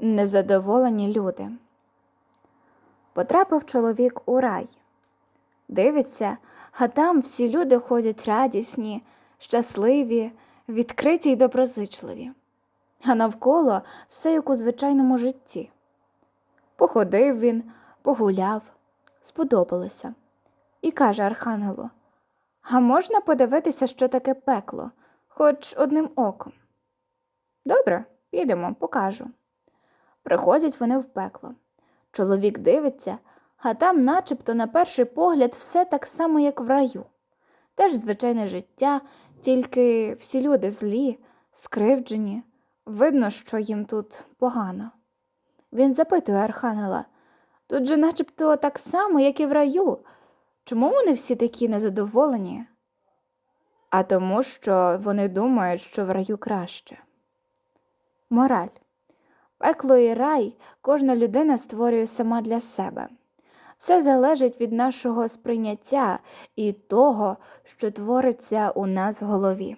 незадоволені люди. Потрапив чоловік у рай. Дивиться, а там всі люди ходять радісні, щасливі, відкриті й доброзичливі. А навколо все як у звичайному житті. Походив він, погуляв, сподобалося. І каже Архангелу: А можна подивитися, що таке пекло, хоч одним оком? Добре, підемо, покажу. Приходять вони в пекло. Чоловік дивиться, а там, начебто, на перший погляд, все так само, як в раю. Теж звичайне життя, тільки всі люди злі, скривджені. Видно, що їм тут погано. Він запитує Архангела, тут же начебто так само, як і в раю. Чому вони всі такі незадоволені? А тому, що вони думають, що в раю краще. Мораль. Пекло і рай кожна людина створює сама для себе. Все залежить від нашого сприйняття і того, що твориться у нас в голові.